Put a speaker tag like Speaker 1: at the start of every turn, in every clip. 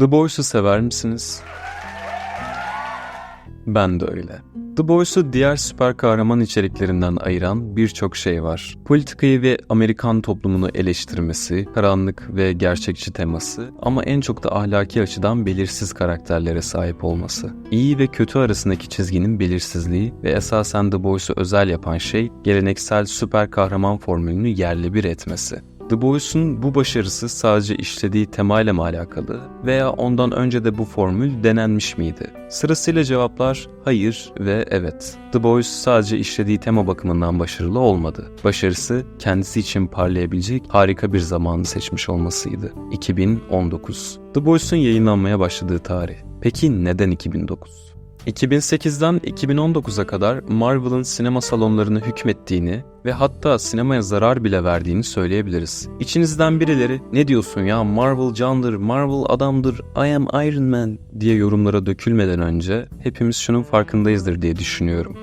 Speaker 1: The Boys'u sever misiniz? Ben de öyle. The Boys'u diğer süper kahraman içeriklerinden ayıran birçok şey var. Politikayı ve Amerikan toplumunu eleştirmesi, karanlık ve gerçekçi teması ama en çok da ahlaki açıdan belirsiz karakterlere sahip olması. İyi ve kötü arasındaki çizginin belirsizliği ve esasen The Boys'u özel yapan şey geleneksel süper kahraman formülünü yerle bir etmesi. The Boys'un bu başarısı sadece işlediği temayla mı alakalı veya ondan önce de bu formül denenmiş miydi? Sırasıyla cevaplar hayır ve evet. The Boys sadece işlediği tema bakımından başarılı olmadı. Başarısı kendisi için parlayabilecek harika bir zamanı seçmiş olmasıydı. 2019. The Boys'un yayınlanmaya başladığı tarih. Peki neden 2009? 2008'den 2019'a kadar Marvel'ın sinema salonlarını hükmettiğini ve hatta sinemaya zarar bile verdiğini söyleyebiliriz. İçinizden birileri ne diyorsun ya Marvel candır, Marvel adamdır, I am Iron Man diye yorumlara dökülmeden önce hepimiz şunun farkındayızdır diye düşünüyorum.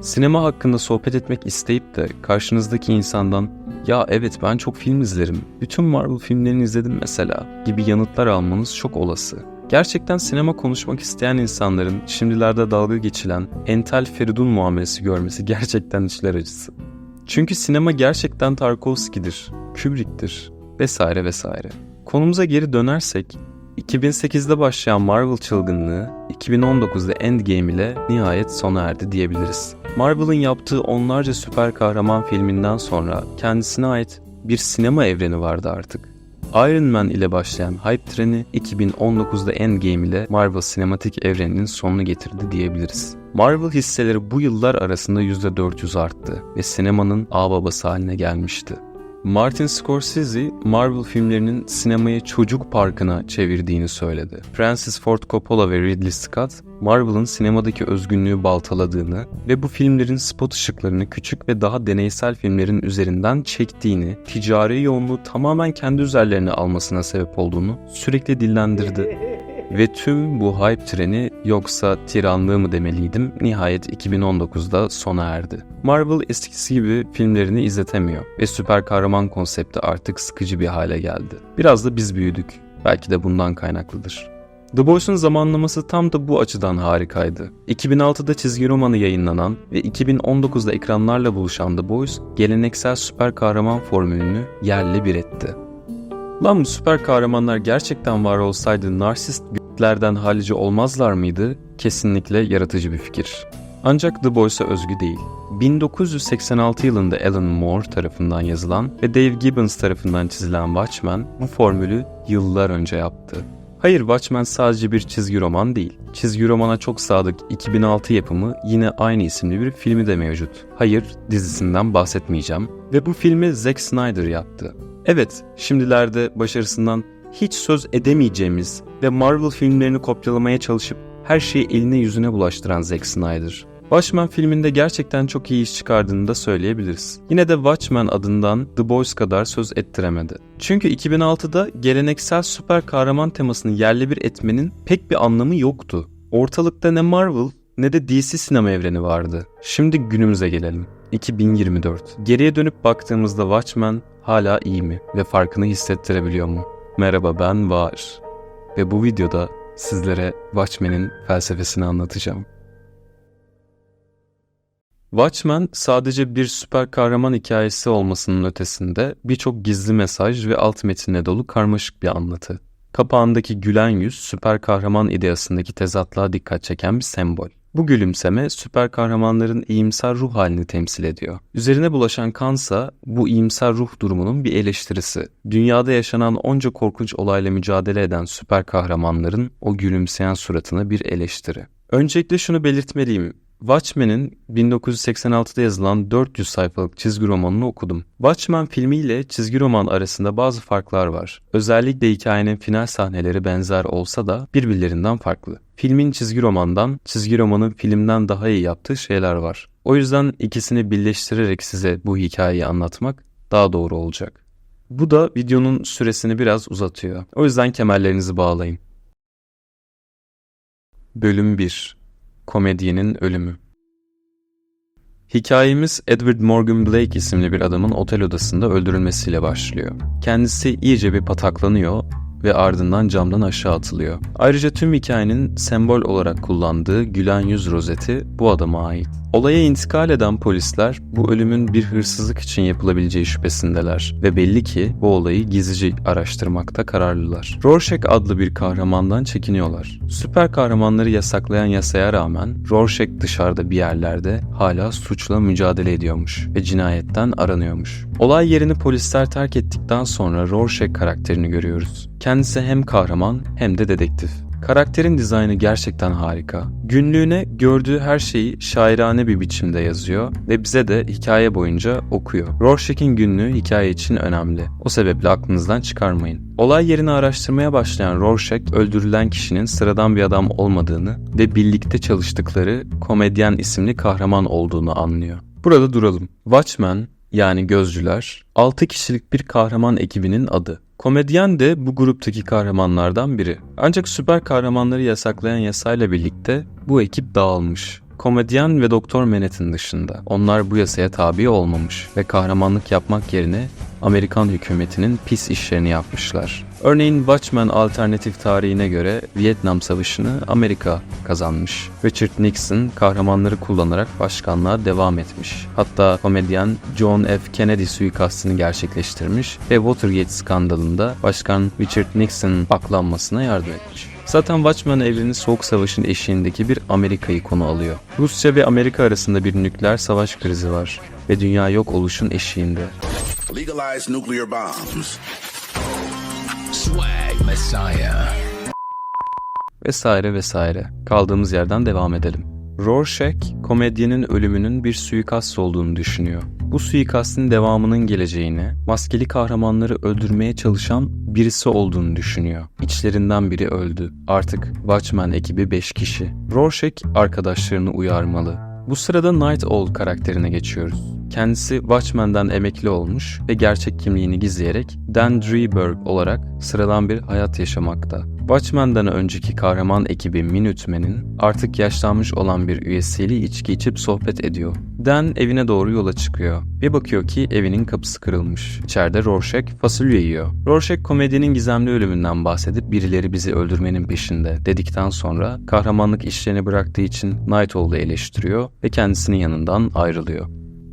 Speaker 1: Sinema hakkında sohbet etmek isteyip de karşınızdaki insandan ya evet ben çok film izlerim, bütün Marvel filmlerini izledim mesela gibi yanıtlar almanız çok olası. Gerçekten sinema konuşmak isteyen insanların şimdilerde dalga geçilen entel Feridun muamelesi görmesi gerçekten içler acısı. Çünkü sinema gerçekten Tarkovski'dir, Kubrick'tir vesaire vesaire. Konumuza geri dönersek 2008'de başlayan Marvel çılgınlığı 2019'da Endgame ile nihayet sona erdi diyebiliriz. Marvel'ın yaptığı onlarca süper kahraman filminden sonra kendisine ait bir sinema evreni vardı artık. Iron Man ile başlayan hype treni 2019'da Endgame ile Marvel sinematik evreninin sonunu getirdi diyebiliriz. Marvel hisseleri bu yıllar arasında %400 arttı ve sinemanın ağababası haline gelmişti. Martin Scorsese, Marvel filmlerinin sinemayı çocuk parkına çevirdiğini söyledi. Francis Ford Coppola ve Ridley Scott, Marvel'ın sinemadaki özgünlüğü baltaladığını ve bu filmlerin spot ışıklarını küçük ve daha deneysel filmlerin üzerinden çektiğini, ticari yoğunluğu tamamen kendi üzerlerine almasına sebep olduğunu sürekli dillendirdi. Ve tüm bu hype treni yoksa tiranlığı mı demeliydim nihayet 2019'da sona erdi. Marvel eskisi gibi filmlerini izletemiyor ve süper kahraman konsepti artık sıkıcı bir hale geldi. Biraz da biz büyüdük. Belki de bundan kaynaklıdır. The Boys'un zamanlaması tam da bu açıdan harikaydı. 2006'da çizgi romanı yayınlanan ve 2019'da ekranlarla buluşan The Boys, geleneksel süper kahraman formülünü yerli bir etti. Lan bu süper kahramanlar gerçekten var olsaydı narsist gütlerden halici olmazlar mıydı? Kesinlikle yaratıcı bir fikir. Ancak The Boys'a özgü değil. 1986 yılında Alan Moore tarafından yazılan ve Dave Gibbons tarafından çizilen Watchmen bu formülü yıllar önce yaptı. Hayır Watchmen sadece bir çizgi roman değil. Çizgi romana çok sadık 2006 yapımı yine aynı isimli bir filmi de mevcut. Hayır dizisinden bahsetmeyeceğim ve bu filmi Zack Snyder yaptı. Evet, şimdilerde başarısından hiç söz edemeyeceğimiz ve Marvel filmlerini kopyalamaya çalışıp her şeyi eline yüzüne bulaştıran Zack Snyder. Watchmen filminde gerçekten çok iyi iş çıkardığını da söyleyebiliriz. Yine de Watchmen adından The Boys kadar söz ettiremedi. Çünkü 2006'da geleneksel süper kahraman temasını yerle bir etmenin pek bir anlamı yoktu. Ortalıkta ne Marvel ne de DC sinema evreni vardı. Şimdi günümüze gelelim. 2024. Geriye dönüp baktığımızda Watchmen hala iyi mi ve farkını hissettirebiliyor mu? Merhaba ben Var ve bu videoda sizlere Watchmen'in felsefesini anlatacağım. Watchmen sadece bir süper kahraman hikayesi olmasının ötesinde birçok gizli mesaj ve alt metinle dolu karmaşık bir anlatı. Kapağındaki gülen yüz süper kahraman ideasındaki tezatlığa dikkat çeken bir sembol. Bu gülümseme süper kahramanların iyimser ruh halini temsil ediyor. Üzerine bulaşan kansa bu iyimser ruh durumunun bir eleştirisi. Dünyada yaşanan onca korkunç olayla mücadele eden süper kahramanların o gülümseyen suratına bir eleştiri. Öncelikle şunu belirtmeliyim. Watchmen'in 1986'da yazılan 400 sayfalık çizgi romanını okudum. Watchmen filmiyle çizgi roman arasında bazı farklar var. Özellikle hikayenin final sahneleri benzer olsa da birbirlerinden farklı. Filmin çizgi romandan, çizgi romanın filmden daha iyi yaptığı şeyler var. O yüzden ikisini birleştirerek size bu hikayeyi anlatmak daha doğru olacak. Bu da videonun süresini biraz uzatıyor. O yüzden kemerlerinizi bağlayın. Bölüm 1 Komedyenin Ölümü Hikayemiz Edward Morgan Blake isimli bir adamın otel odasında öldürülmesiyle başlıyor. Kendisi iyice bir pataklanıyor ve ardından camdan aşağı atılıyor. Ayrıca tüm hikayenin sembol olarak kullandığı gülen yüz rozeti bu adama ait. Olaya intikal eden polisler bu ölümün bir hırsızlık için yapılabileceği şüphesindeler ve belli ki bu olayı gizlice araştırmakta kararlılar. Rorschach adlı bir kahramandan çekiniyorlar. Süper kahramanları yasaklayan yasaya rağmen Rorschach dışarıda bir yerlerde hala suçla mücadele ediyormuş ve cinayetten aranıyormuş. Olay yerini polisler terk ettikten sonra Rorschach karakterini görüyoruz. Kendisi hem kahraman hem de dedektif. Karakterin dizaynı gerçekten harika. Günlüğüne gördüğü her şeyi şairane bir biçimde yazıyor ve bize de hikaye boyunca okuyor. Rorschach'in günlüğü hikaye için önemli. O sebeple aklınızdan çıkarmayın. Olay yerini araştırmaya başlayan Rorschach öldürülen kişinin sıradan bir adam olmadığını ve birlikte çalıştıkları komedyen isimli kahraman olduğunu anlıyor. Burada duralım. Watchmen yani Gözcüler 6 kişilik bir kahraman ekibinin adı. Komedyen de bu gruptaki kahramanlardan biri. Ancak süper kahramanları yasaklayan yasayla birlikte bu ekip dağılmış. Komedyen ve Doktor Manhattan dışında. Onlar bu yasaya tabi olmamış ve kahramanlık yapmak yerine Amerikan hükümetinin pis işlerini yapmışlar. Örneğin Watchmen alternatif tarihine göre Vietnam Savaşı'nı Amerika kazanmış. Richard Nixon kahramanları kullanarak başkanlığa devam etmiş. Hatta komedyen John F. Kennedy suikastını gerçekleştirmiş ve Watergate skandalında Başkan Richard Nixon'ın aklanmasına yardım etmiş. Zaten Watchmen evreni Soğuk Savaş'ın eşiğindeki bir Amerika'yı konu alıyor. Rusya ve Amerika arasında bir nükleer savaş krizi var ve dünya yok oluşun eşiğinde.
Speaker 2: Legalize nuclear bombs.
Speaker 3: Swag Messiah.
Speaker 1: vesaire vesaire. Kaldığımız yerden devam edelim. Rorschach, komedyenin ölümünün bir suikast olduğunu düşünüyor. Bu suikastin devamının geleceğini, maskeli kahramanları öldürmeye çalışan birisi olduğunu düşünüyor. İçlerinden biri öldü. Artık Watchmen ekibi 5 kişi. Rorschach arkadaşlarını uyarmalı. Bu sırada Night Owl karakterine geçiyoruz. Kendisi Watchmen'den emekli olmuş ve gerçek kimliğini gizleyerek Dan Dreberg olarak sıradan bir hayat yaşamakta. Watchmen'den önceki kahraman ekibi Minutemen'in artık yaşlanmış olan bir üyesiyle içki içip sohbet ediyor. Dan evine doğru yola çıkıyor. Bir bakıyor ki evinin kapısı kırılmış. İçeride Rorschach fasulye yiyor. Rorschach komedinin gizemli ölümünden bahsedip birileri bizi öldürmenin peşinde dedikten sonra kahramanlık işlerini bıraktığı için Night Owl'u eleştiriyor ve kendisinin yanından ayrılıyor.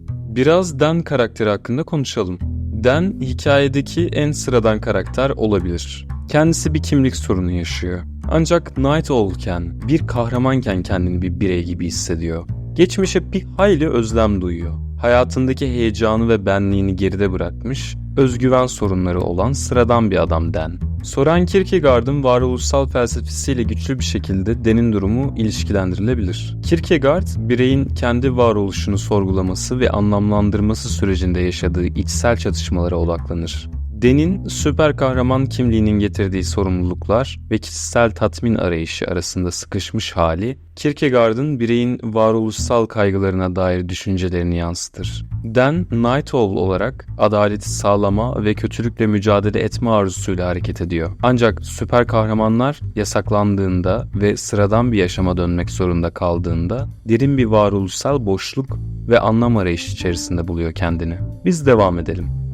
Speaker 1: Biraz Dan karakteri hakkında konuşalım. Dan hikayedeki en sıradan karakter olabilir. Kendisi bir kimlik sorunu yaşıyor. Ancak Night Owl'ken, bir kahramanken kendini bir birey gibi hissediyor. Geçmişe bir hayli özlem duyuyor. Hayatındaki heyecanı ve benliğini geride bırakmış, özgüven sorunları olan sıradan bir adam Dan. Soren Kierkegaard'ın varoluşsal felsefesiyle güçlü bir şekilde Dan'in durumu ilişkilendirilebilir. Kierkegaard, bireyin kendi varoluşunu sorgulaması ve anlamlandırması sürecinde yaşadığı içsel çatışmalara odaklanır. Dan'in süper kahraman kimliğinin getirdiği sorumluluklar ve kişisel tatmin arayışı arasında sıkışmış hali, Kierkegaard'ın bireyin varoluşsal kaygılarına dair düşüncelerini yansıtır. Dan, Night Owl olarak adaleti sağlama ve kötülükle mücadele etme arzusuyla hareket ediyor. Ancak süper kahramanlar yasaklandığında ve sıradan bir yaşama dönmek zorunda kaldığında derin bir varoluşsal boşluk ve anlam arayışı içerisinde buluyor kendini. Biz devam edelim.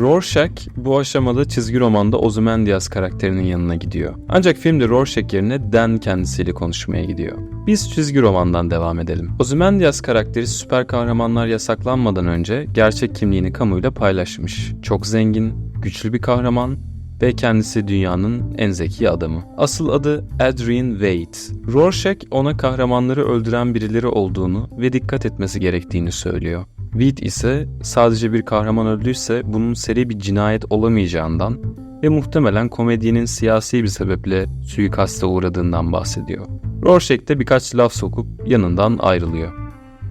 Speaker 1: Rorschach bu aşamada çizgi romanda Ozymandias karakterinin yanına gidiyor. Ancak filmde Rorschach yerine Dan kendisiyle konuşmaya gidiyor. Biz çizgi romandan devam edelim. Ozymandias karakteri süper kahramanlar yasaklanmadan önce gerçek kimliğini kamuyla paylaşmış. Çok zengin, güçlü bir kahraman ve kendisi dünyanın en zeki adamı. Asıl adı Adrian Wade. Rorschach ona kahramanları öldüren birileri olduğunu ve dikkat etmesi gerektiğini söylüyor. Weed ise sadece bir kahraman öldüyse bunun seri bir cinayet olamayacağından ve muhtemelen komedyenin siyasi bir sebeple suikaste uğradığından bahsediyor. Rorschach de birkaç laf sokup yanından ayrılıyor.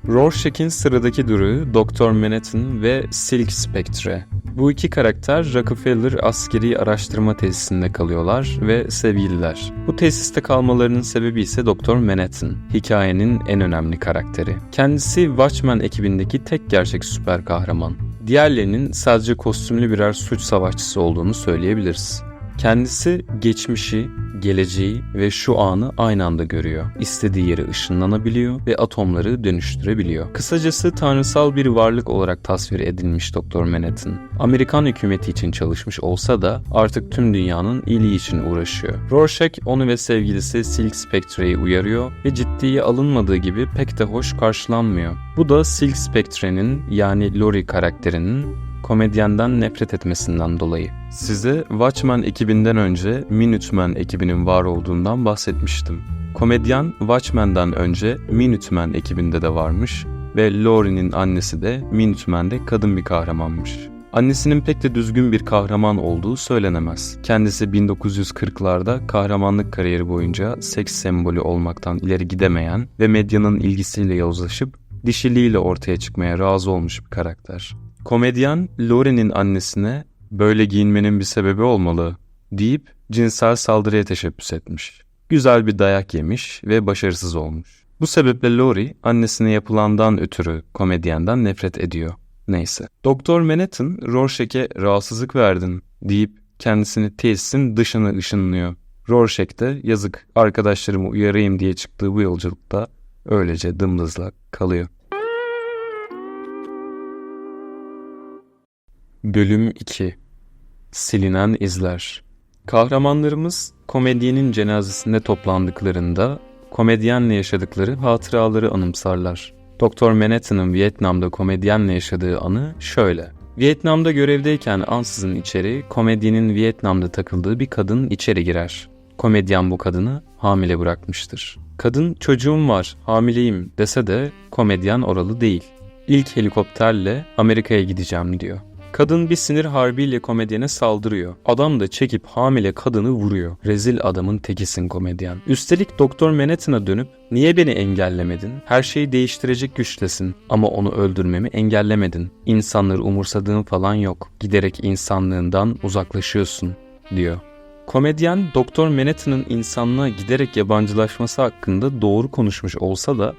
Speaker 1: Rorschach'in sıradaki durağı Doktor Manhattan ve Silk Spectre. Bu iki karakter Rockefeller Askeri Araştırma Tesisinde kalıyorlar ve sevgililer. Bu tesiste kalmalarının sebebi ise Doktor Manhattan, hikayenin en önemli karakteri. Kendisi Watchmen ekibindeki tek gerçek süper kahraman. Diğerlerinin sadece kostümlü birer suç savaşçısı olduğunu söyleyebiliriz. Kendisi geçmişi, geleceği ve şu anı aynı anda görüyor. İstediği yere ışınlanabiliyor ve atomları dönüştürebiliyor. Kısacası tanrısal bir varlık olarak tasvir edilmiş Doktor Manhattan. Amerikan hükümeti için çalışmış olsa da artık tüm dünyanın iyiliği için uğraşıyor. Rorschach onu ve sevgilisi Silk Spectre'yi uyarıyor ve ciddiye alınmadığı gibi pek de hoş karşılanmıyor. Bu da Silk Spectre'nin yani Lori karakterinin komedyenden nefret etmesinden dolayı. Size Watchmen ekibinden önce Minutemen ekibinin var olduğundan bahsetmiştim. Komedyen Watchmen'dan önce Minutemen ekibinde de varmış ve Laurie'nin annesi de Minutemen'de kadın bir kahramanmış. Annesinin pek de düzgün bir kahraman olduğu söylenemez. Kendisi 1940'larda kahramanlık kariyeri boyunca seks sembolü olmaktan ileri gidemeyen ve medyanın ilgisiyle yozlaşıp dişiliğiyle ortaya çıkmaya razı olmuş bir karakter. Komedyen Laurie'nin annesine böyle giyinmenin bir sebebi olmalı deyip cinsel saldırıya teşebbüs etmiş. Güzel bir dayak yemiş ve başarısız olmuş. Bu sebeple Laurie annesine yapılandan ötürü komedyenden nefret ediyor. Neyse. Doktor Manhattan Rorschach'e rahatsızlık verdin deyip kendisini tesisin dışına ışınlıyor. Rorschach de yazık arkadaşlarımı uyarayım diye çıktığı bu yolculukta öylece dımdızlak kalıyor. Bölüm 2 Silinen izler Kahramanlarımız komedyenin cenazesinde toplandıklarında komedyenle yaşadıkları hatıraları anımsarlar. Doktor Manhattan'ın Vietnam'da komedyenle yaşadığı anı şöyle. Vietnam'da görevdeyken ansızın içeri komedyenin Vietnam'da takıldığı bir kadın içeri girer. Komedyen bu kadını hamile bırakmıştır. Kadın çocuğum var, hamileyim dese de komedyen oralı değil. İlk helikopterle Amerika'ya gideceğim diyor. Kadın bir sinir harbiyle komedyene saldırıyor. Adam da çekip hamile kadını vuruyor. Rezil adamın tekisin komedyen. Üstelik Doktor Manhattan'a dönüp niye beni engellemedin? Her şeyi değiştirecek güçtesin ama onu öldürmemi engellemedin. İnsanları umursadığın falan yok. Giderek insanlığından uzaklaşıyorsun diyor. Komedyen Doktor Manhattan'ın insanlığa giderek yabancılaşması hakkında doğru konuşmuş olsa da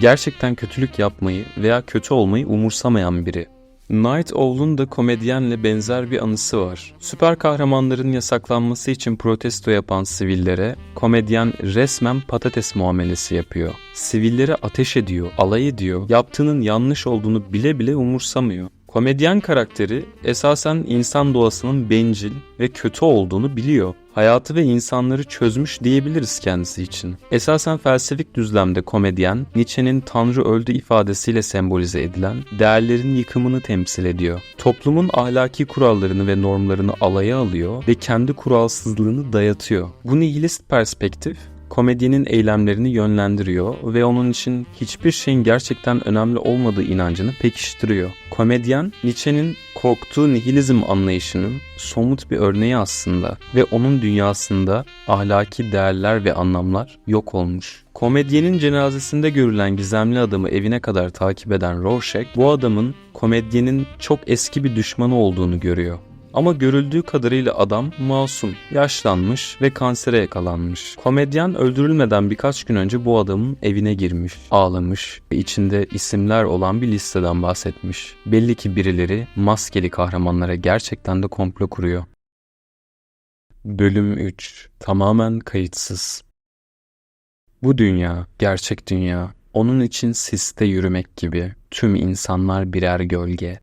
Speaker 1: gerçekten kötülük yapmayı veya kötü olmayı umursamayan biri. Night Owl'un da komedyenle benzer bir anısı var. Süper kahramanların yasaklanması için protesto yapan sivillere komedyen resmen patates muamelesi yapıyor. Sivillere ateş ediyor, alay ediyor, yaptığının yanlış olduğunu bile bile umursamıyor. Komedyen karakteri esasen insan doğasının bencil ve kötü olduğunu biliyor. Hayatı ve insanları çözmüş diyebiliriz kendisi için. Esasen felsefik düzlemde komedyen, Nietzsche'nin Tanrı öldü ifadesiyle sembolize edilen değerlerin yıkımını temsil ediyor. Toplumun ahlaki kurallarını ve normlarını alaya alıyor ve kendi kuralsızlığını dayatıyor. Bu nihilist perspektif komedyenin eylemlerini yönlendiriyor ve onun için hiçbir şeyin gerçekten önemli olmadığı inancını pekiştiriyor. Komedyen Nietzsche'nin korktuğu nihilizm anlayışının somut bir örneği aslında ve onun dünyasında ahlaki değerler ve anlamlar yok olmuş. Komedyenin cenazesinde görülen gizemli adamı evine kadar takip eden Rorschach bu adamın komedyenin çok eski bir düşmanı olduğunu görüyor. Ama görüldüğü kadarıyla adam masum, yaşlanmış ve kansere yakalanmış. Komedyen öldürülmeden birkaç gün önce bu adamın evine girmiş, ağlamış ve içinde isimler olan bir listeden bahsetmiş. Belli ki birileri maskeli kahramanlara gerçekten de komplo kuruyor. Bölüm 3 Tamamen kayıtsız Bu dünya, gerçek dünya, onun için siste yürümek gibi tüm insanlar birer gölge.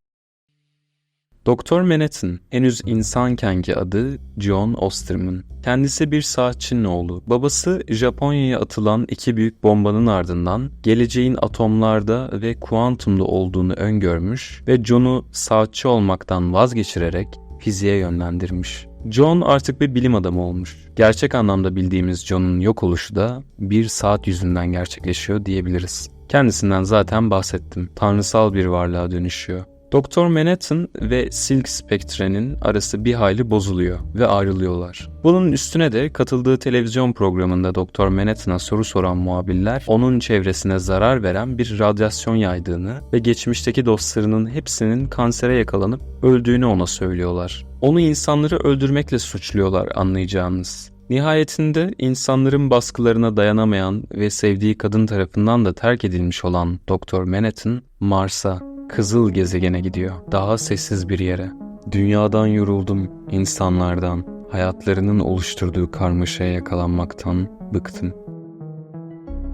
Speaker 1: Doktor Manhattan henüz insankenki adı John Osterman. Kendisi bir saatçinin oğlu. Babası Japonya'ya atılan iki büyük bombanın ardından geleceğin atomlarda ve kuantumda olduğunu öngörmüş ve John'u saatçi olmaktan vazgeçirerek fiziğe yönlendirmiş. John artık bir bilim adamı olmuş. Gerçek anlamda bildiğimiz John'un yok oluşu da bir saat yüzünden gerçekleşiyor diyebiliriz. Kendisinden zaten bahsettim. Tanrısal bir varlığa dönüşüyor. Doktor Manhattan ve Silk Spectre'nin arası bir hayli bozuluyor ve ayrılıyorlar. Bunun üstüne de katıldığı televizyon programında Doktor Manhattan'a soru soran muhabirler onun çevresine zarar veren bir radyasyon yaydığını ve geçmişteki dostlarının hepsinin kansere yakalanıp öldüğünü ona söylüyorlar. Onu insanları öldürmekle suçluyorlar anlayacağınız. Nihayetinde insanların baskılarına dayanamayan ve sevdiği kadın tarafından da terk edilmiş olan Doktor Manhattan, Mars'a Kızıl gezegene gidiyor. Daha sessiz bir yere. Dünyadan yoruldum, insanlardan. hayatlarının oluşturduğu karmaşaya yakalanmaktan bıktım.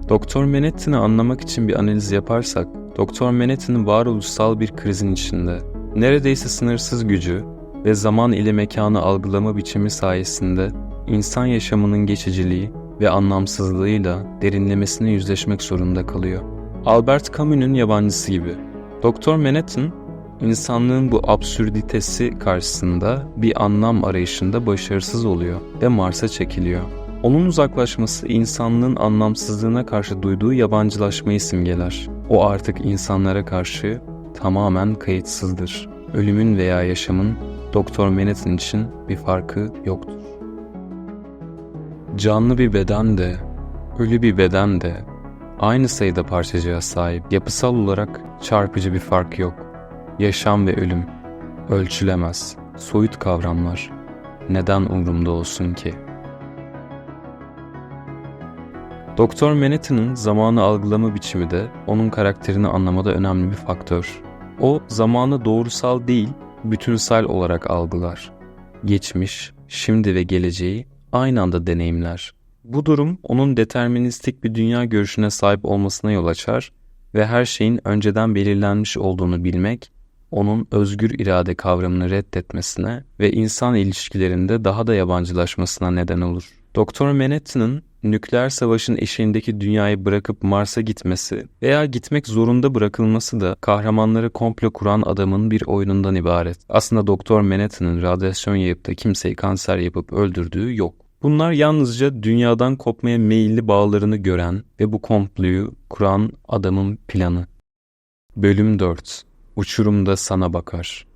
Speaker 1: Doktor Manhattan'ı anlamak için bir analiz yaparsak, Doktor Manhattan varoluşsal bir krizin içinde. Neredeyse sınırsız gücü ve zaman ile mekanı algılama biçimi sayesinde insan yaşamının geçiciliği ve anlamsızlığıyla derinlemesine yüzleşmek zorunda kalıyor. Albert Camus'un yabancısı gibi. Doktor Manhattan, insanlığın bu absürditesi karşısında bir anlam arayışında başarısız oluyor ve Mars'a çekiliyor. Onun uzaklaşması insanlığın anlamsızlığına karşı duyduğu yabancılaşmayı simgeler. O artık insanlara karşı tamamen kayıtsızdır. Ölümün veya yaşamın Doktor Manhattan için bir farkı yoktur. Canlı bir beden de, ölü bir beden de aynı sayıda parçacığa sahip. Yapısal olarak çarpıcı bir fark yok. Yaşam ve ölüm ölçülemez, soyut kavramlar. Neden umurumda olsun ki? Doktor Manhattan'ın zamanı algılama biçimi de onun karakterini anlamada önemli bir faktör. O zamanı doğrusal değil, bütünsel olarak algılar. Geçmiş, şimdi ve geleceği aynı anda deneyimler. Bu durum onun deterministik bir dünya görüşüne sahip olmasına yol açar ve her şeyin önceden belirlenmiş olduğunu bilmek, onun özgür irade kavramını reddetmesine ve insan ilişkilerinde daha da yabancılaşmasına neden olur. Doktor Manhattan'ın nükleer savaşın eşiğindeki dünyayı bırakıp Mars'a gitmesi veya gitmek zorunda bırakılması da kahramanları komplo kuran adamın bir oyunundan ibaret. Aslında Doktor Manhattan'ın radyasyon yayıp da kimseyi kanser yapıp öldürdüğü yok. Bunlar yalnızca dünyadan kopmaya meyilli bağlarını gören ve bu komployu kuran adamın planı. Bölüm 4 Uçurumda sana bakar.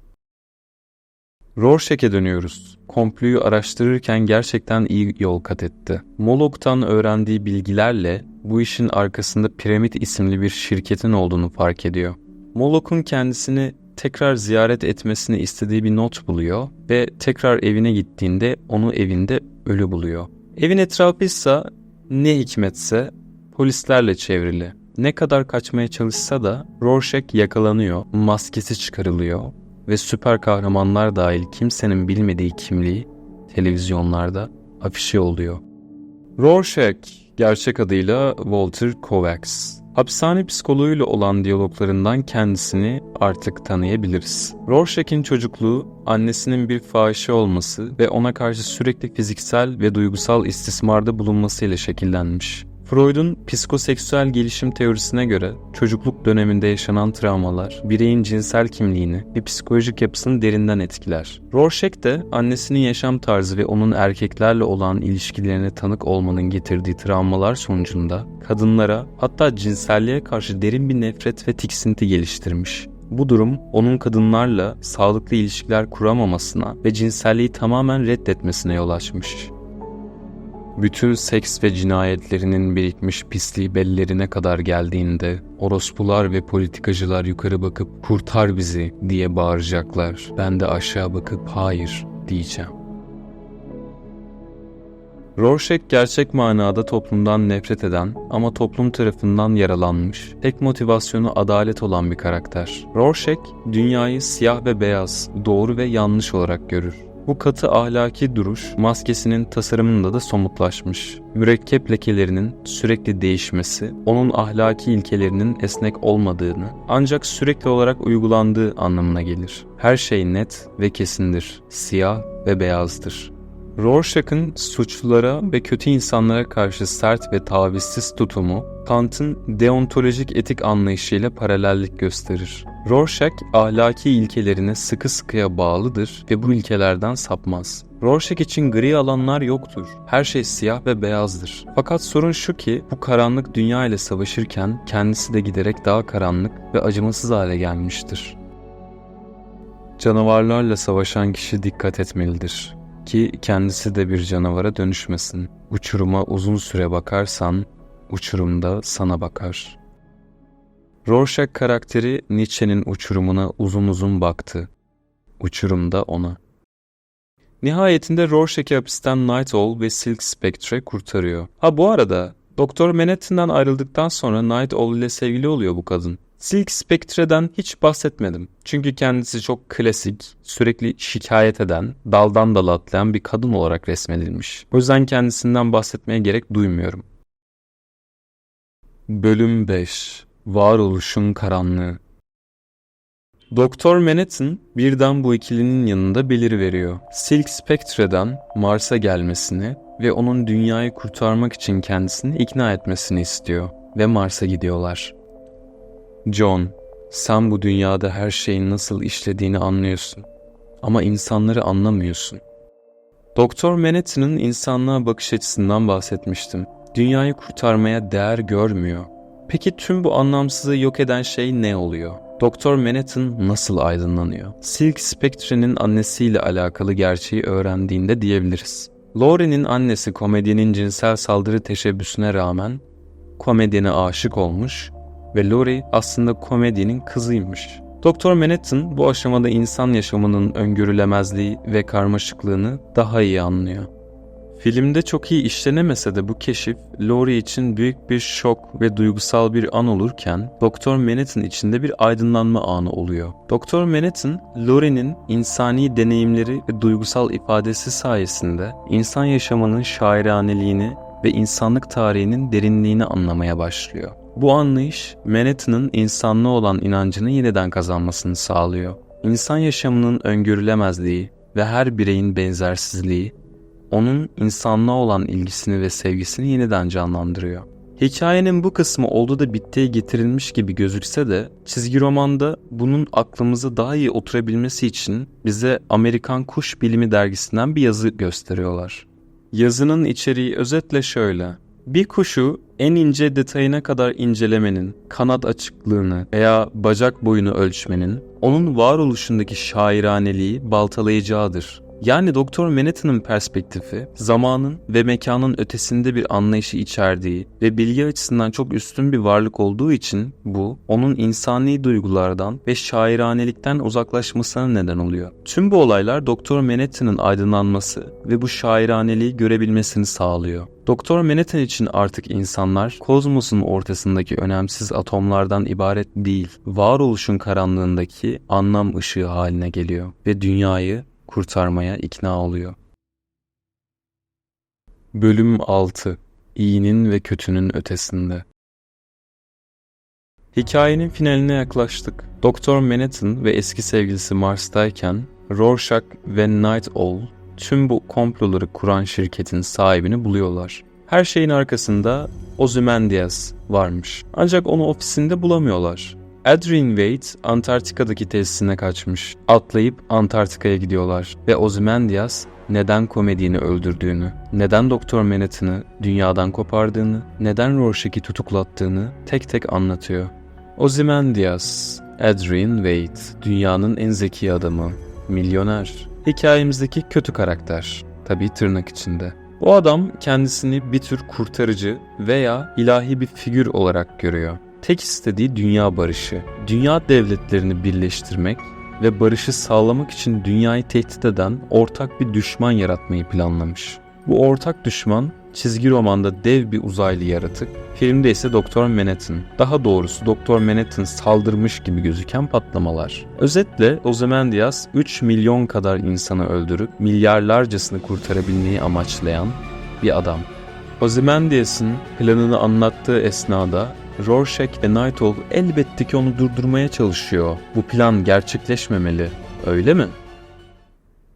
Speaker 1: Rorschach'e dönüyoruz. Komployu araştırırken gerçekten iyi yol kat etti. Moloch'tan öğrendiği bilgilerle bu işin arkasında Piramit isimli bir şirketin olduğunu fark ediyor. Moloch'un kendisini tekrar ziyaret etmesini istediği bir not buluyor ve tekrar evine gittiğinde onu evinde ölü buluyor. Evin etrafı ise ne hikmetse polislerle çevrili. Ne kadar kaçmaya çalışsa da Rorschach yakalanıyor, maskesi çıkarılıyor ve süper kahramanlar dahil kimsenin bilmediği kimliği televizyonlarda afişe oluyor. Rorschach gerçek adıyla Walter Kovacs. Hapishane psikoloğuyla olan diyaloglarından kendisini artık tanıyabiliriz. Rorschach'in çocukluğu annesinin bir fahişe olması ve ona karşı sürekli fiziksel ve duygusal istismarda bulunmasıyla şekillenmiş. Freud'un psikoseksüel gelişim teorisine göre çocukluk döneminde yaşanan travmalar bireyin cinsel kimliğini ve psikolojik yapısını derinden etkiler. Rorschach de annesinin yaşam tarzı ve onun erkeklerle olan ilişkilerine tanık olmanın getirdiği travmalar sonucunda kadınlara hatta cinselliğe karşı derin bir nefret ve tiksinti geliştirmiş. Bu durum onun kadınlarla sağlıklı ilişkiler kuramamasına ve cinselliği tamamen reddetmesine yol açmış. Bütün seks ve cinayetlerinin birikmiş pisliği bellerine kadar geldiğinde orospular ve politikacılar yukarı bakıp kurtar bizi diye bağıracaklar. Ben de aşağı bakıp hayır diyeceğim. Rorschach gerçek manada toplumdan nefret eden ama toplum tarafından yaralanmış, tek motivasyonu adalet olan bir karakter. Rorschach dünyayı siyah ve beyaz, doğru ve yanlış olarak görür. Bu katı ahlaki duruş maskesinin tasarımında da somutlaşmış. Mürekkep lekelerinin sürekli değişmesi, onun ahlaki ilkelerinin esnek olmadığını ancak sürekli olarak uygulandığı anlamına gelir. Her şey net ve kesindir, siyah ve beyazdır. Rorschach'ın suçlulara ve kötü insanlara karşı sert ve tavizsiz tutumu, Kant'ın deontolojik etik anlayışıyla paralellik gösterir. Rorschach ahlaki ilkelerine sıkı sıkıya bağlıdır ve bu ilkelerden sapmaz. Rorschach için gri alanlar yoktur. Her şey siyah ve beyazdır. Fakat sorun şu ki bu karanlık dünya ile savaşırken kendisi de giderek daha karanlık ve acımasız hale gelmiştir. Canavarlarla savaşan kişi dikkat etmelidir ki kendisi de bir canavara dönüşmesin. Uçuruma uzun süre bakarsan uçurumda sana bakar. Rorschach karakteri Nietzsche'nin uçurumuna uzun uzun baktı. Uçurumda ona. Nihayetinde Rorschach'i hapisten Night ve Silk Spectre kurtarıyor. Ha bu arada Doktor Manhattan'dan ayrıldıktan sonra Night Owl ile sevgili oluyor bu kadın. Silk Spectre'den hiç bahsetmedim. Çünkü kendisi çok klasik, sürekli şikayet eden, daldan dala atlayan bir kadın olarak resmedilmiş. O yüzden kendisinden bahsetmeye gerek duymuyorum. Bölüm 5 Varoluşun Karanlığı Doktor Manhattan birden bu ikilinin yanında beliriveriyor. Silk Spectre'den Mars'a gelmesini ve onun dünyayı kurtarmak için kendisini ikna etmesini istiyor ve Mars'a gidiyorlar. John, sen bu dünyada her şeyin nasıl işlediğini anlıyorsun ama insanları anlamıyorsun. Doktor Manhattan'ın insanlığa bakış açısından bahsetmiştim. Dünyayı kurtarmaya değer görmüyor. Peki tüm bu anlamsızlığı yok eden şey ne oluyor? Doktor Manhattan nasıl aydınlanıyor? Silk Spectre'nin annesiyle alakalı gerçeği öğrendiğinde diyebiliriz. Laurie'nin annesi komedyenin cinsel saldırı teşebbüsüne rağmen komedyene aşık olmuş ve Laurie aslında komedyenin kızıymış. Doktor Manhattan bu aşamada insan yaşamının öngörülemezliği ve karmaşıklığını daha iyi anlıyor. Filmde çok iyi işlenemese de bu keşif Laurie için büyük bir şok ve duygusal bir an olurken Doktor Manhattan için de bir aydınlanma anı oluyor. Doktor Manhattan, Laurie'nin insani deneyimleri ve duygusal ifadesi sayesinde insan yaşamının şairaneliğini ve insanlık tarihinin derinliğini anlamaya başlıyor. Bu anlayış Manhattan'ın insanlığa olan inancını yeniden kazanmasını sağlıyor. İnsan yaşamının öngörülemezliği ve her bireyin benzersizliği onun insanlığa olan ilgisini ve sevgisini yeniden canlandırıyor. Hikayenin bu kısmı oldu da bittiye getirilmiş gibi gözükse de çizgi romanda bunun aklımıza daha iyi oturabilmesi için bize Amerikan Kuş Bilimi dergisinden bir yazı gösteriyorlar. Yazının içeriği özetle şöyle. Bir kuşu en ince detayına kadar incelemenin, kanat açıklığını veya bacak boyunu ölçmenin onun varoluşundaki şairaneliği baltalayacağıdır. Yani Doktor Manhattan'ın perspektifi, zamanın ve mekanın ötesinde bir anlayışı içerdiği ve bilgi açısından çok üstün bir varlık olduğu için bu, onun insani duygulardan ve şairanelikten uzaklaşmasına neden oluyor. Tüm bu olaylar Doktor Manhattan'ın aydınlanması ve bu şairaneliği görebilmesini sağlıyor. Doktor Manhattan için artık insanlar kozmosun ortasındaki önemsiz atomlardan ibaret değil, varoluşun karanlığındaki anlam ışığı haline geliyor ve dünyayı kurtarmaya ikna oluyor. Bölüm 6 İyinin ve kötünün ötesinde Hikayenin finaline yaklaştık. Doktor Manhattan ve eski sevgilisi Mars'tayken Rorschach ve Night Owl tüm bu komploları kuran şirketin sahibini buluyorlar. Her şeyin arkasında Ozymandias varmış. Ancak onu ofisinde bulamıyorlar. Adrian Wade Antarktika'daki tesisine kaçmış. Atlayıp Antarktika'ya gidiyorlar ve Ozymandias neden komediyi öldürdüğünü, neden Doktor Manhattan'ı dünyadan kopardığını, neden Rorschach'i tutuklattığını tek tek anlatıyor. Ozymandias, Adrian Wade, dünyanın en zeki adamı, milyoner. Hikayemizdeki kötü karakter, tabii tırnak içinde. Bu adam kendisini bir tür kurtarıcı veya ilahi bir figür olarak görüyor. Tek istediği dünya barışı, dünya devletlerini birleştirmek ve barışı sağlamak için dünyayı tehdit eden ortak bir düşman yaratmayı planlamış. Bu ortak düşman çizgi romanda dev bir uzaylı yaratık, filmde ise Doktor Manhattan. Daha doğrusu Doktor Manhattan saldırmış gibi gözüken patlamalar. Özetle Ozymandias 3 milyon kadar insanı öldürüp milyarlarcasını kurtarabilmeyi amaçlayan bir adam. Ozymandias'ın planını anlattığı esnada Rorschach ve Night Owl elbette ki onu durdurmaya çalışıyor. Bu plan gerçekleşmemeli, öyle mi?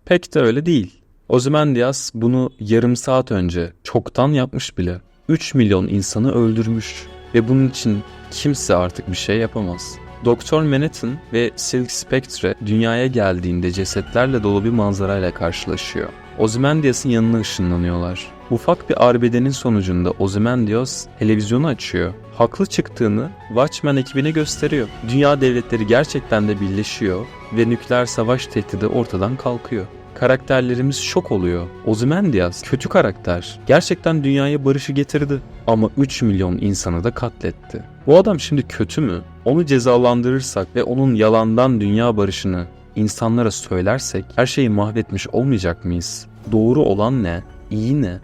Speaker 1: Pek de öyle değil. Ozymandias bunu yarım saat önce çoktan yapmış bile. 3 milyon insanı öldürmüş ve bunun için kimse artık bir şey yapamaz. Doktor Manhattan ve Silk Spectre dünyaya geldiğinde cesetlerle dolu bir manzarayla karşılaşıyor. Ozymandias'ın yanına ışınlanıyorlar. Ufak bir arbedenin sonucunda Ozymandias televizyonu açıyor. Haklı çıktığını Watchmen ekibine gösteriyor. Dünya devletleri gerçekten de birleşiyor ve nükleer savaş tehdidi ortadan kalkıyor. Karakterlerimiz şok oluyor. Ozymandias kötü karakter. Gerçekten dünyaya barışı getirdi. Ama 3 milyon insanı da katletti. Bu adam şimdi kötü mü? Onu cezalandırırsak ve onun yalandan dünya barışını insanlara söylersek her şeyi mahvetmiş olmayacak mıyız? Doğru olan ne? İyi ne?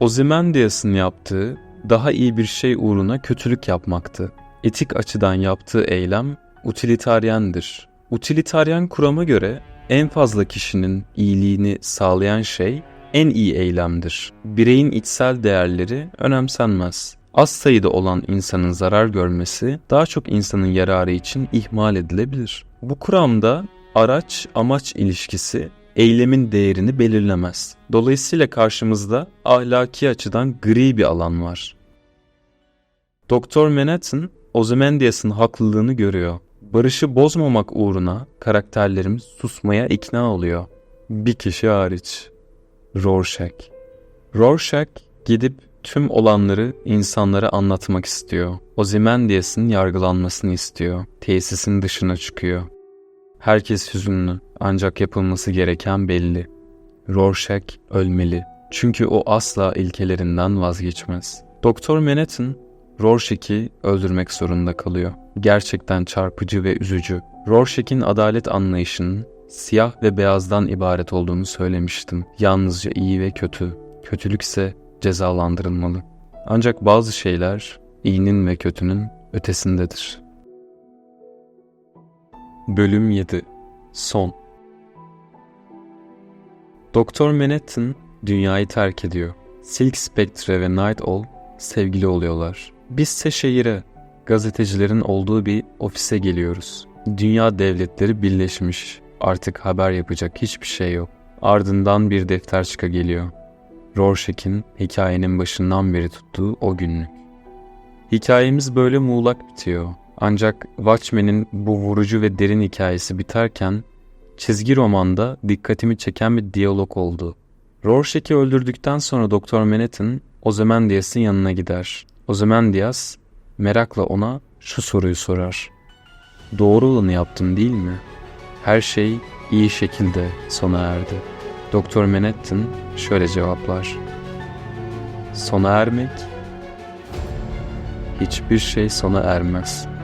Speaker 1: Ozymandias'ın yaptığı daha iyi bir şey uğruna kötülük yapmaktı. Etik açıdan yaptığı eylem utilitariandır. Utilitarian kurama göre en fazla kişinin iyiliğini sağlayan şey en iyi eylemdir. Bireyin içsel değerleri önemsenmez. Az sayıda olan insanın zarar görmesi daha çok insanın yararı için ihmal edilebilir. Bu kuramda araç amaç ilişkisi eylemin değerini belirlemez. Dolayısıyla karşımızda ahlaki açıdan gri bir alan var. Doktor Manhattan, Ozymandias'ın haklılığını görüyor. Barışı bozmamak uğruna karakterlerimiz susmaya ikna oluyor. Bir kişi hariç. Rorschach. Rorschach gidip tüm olanları insanlara anlatmak istiyor. Ozymandias'ın yargılanmasını istiyor. Tesisin dışına çıkıyor. Herkes hüzünlü ancak yapılması gereken belli. Rorschach ölmeli. Çünkü o asla ilkelerinden vazgeçmez. Doktor Manhattan Rorschach'i öldürmek zorunda kalıyor. Gerçekten çarpıcı ve üzücü. Rorschach'in adalet anlayışının siyah ve beyazdan ibaret olduğunu söylemiştim. Yalnızca iyi ve kötü. Kötülükse cezalandırılmalı. Ancak bazı şeyler iyinin ve kötünün ötesindedir. Bölüm 7 Son Doktor Manhattan dünyayı terk ediyor. Silk Spectre ve Night Owl sevgili oluyorlar. Bizse şehire, gazetecilerin olduğu bir ofise geliyoruz. Dünya devletleri birleşmiş. Artık haber yapacak hiçbir şey yok. Ardından bir defter çıka geliyor. Rorschach'in hikayenin başından beri tuttuğu o günlük. Hikayemiz böyle muğlak bitiyor. Ancak Watchmen'in bu vurucu ve derin hikayesi biterken çizgi romanda dikkatimi çeken bir diyalog oldu. Rorschach'i öldürdükten sonra Doktor Manhattan Ozymandias'ın yanına gider. Ozymandias merakla ona şu soruyu sorar. Doğru olanı yaptın değil mi? Her şey iyi şekilde sona erdi. Doktor Manhattan şöyle cevaplar. Sona ermek hiçbir şey sona ermez.